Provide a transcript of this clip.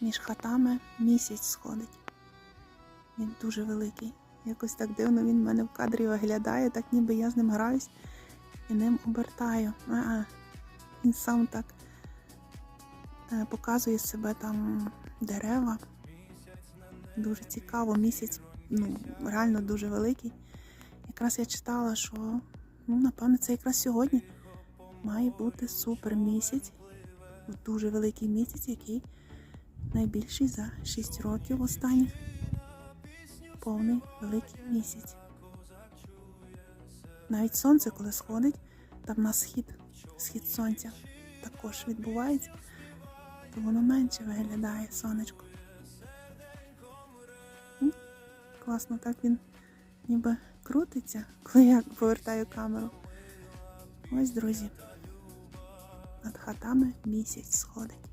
між хатами місяць сходить. Він дуже великий. Якось так дивно він мене в кадрі виглядає, так ніби я з ним граюсь і ним обертаю. А, він сам так е, показує себе там дерева. Дуже цікаво, місяць ну, реально дуже великий. Якраз я читала, що ну, напевно це якраз сьогодні має бути супер місяць, дуже великий місяць, який найбільший за 6 років останніх. Повний великий місяць. Навіть сонце, коли сходить, там на схід, схід сонця також відбувається, то воно менше виглядає сонечко. Класно, так він ніби крутиться, коли я повертаю камеру. Ось, друзі, над хатами місяць сходить.